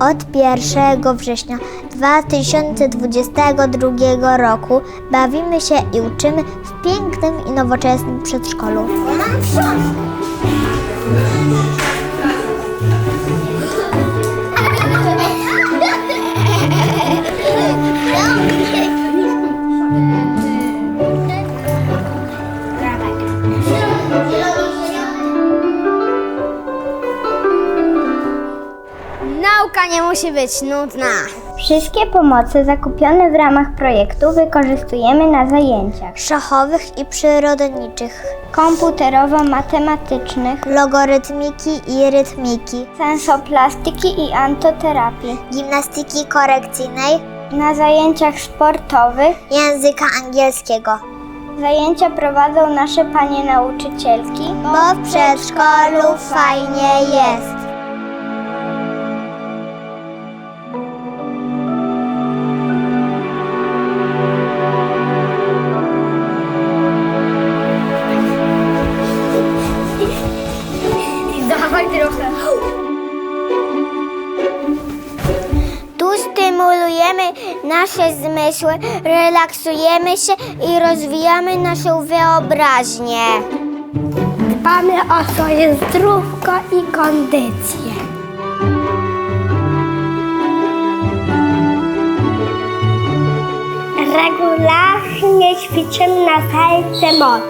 Od 1 września 2022 roku bawimy się i uczymy w pięknym i nowoczesnym przedszkolu. Mam Nauka nie musi być nudna. Wszystkie pomoce zakupione w ramach projektu wykorzystujemy na zajęciach Szachowych i przyrodniczych, komputerowo-matematycznych, logorytmiki i rytmiki, sensoplastyki i antoterapii, gimnastyki korekcyjnej, na zajęciach sportowych. języka angielskiego. Zajęcia prowadzą nasze panie nauczycielki, Bo w przedszkolu fajnie jest. Trochę. Tu stymulujemy nasze zmysły, relaksujemy się i rozwijamy naszą wyobraźnię. Dbamy o swoje zdrówko i kondycję. Regularnie ćwiczymy na salce moc.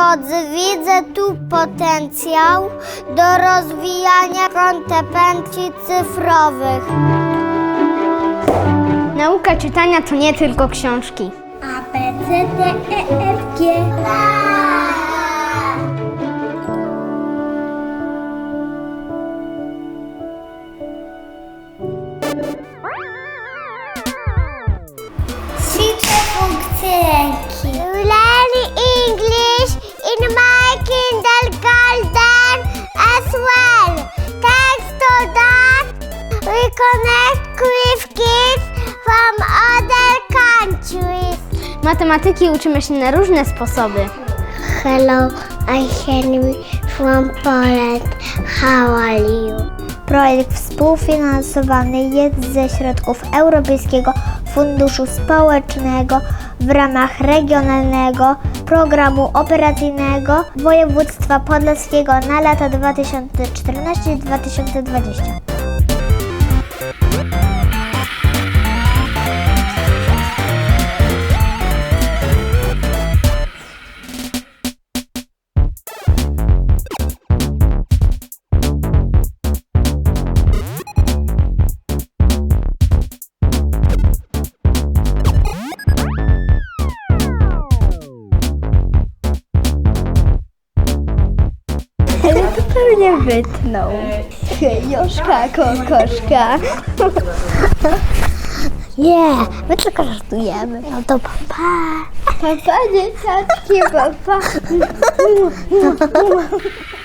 Drodzy, widzę tu potencjał do rozwijania kompetencji cyfrowych. Nauka czytania to nie tylko książki. A, B, C, D, E, F, G. connect with kids from other countries. Matematyki uczymy się na różne sposoby. Hello, I'm Henry from Poland. How are you? Projekt współfinansowany jest ze środków Europejskiego Funduszu Społecznego w ramach regionalnego programu operacyjnego województwa podlaskiego na lata 2014-2020. Pewnie wytnął. Joszka, kokoszka. Nie, my tylko żartujemy. No to papa. Papa, dzieciaczki, papa.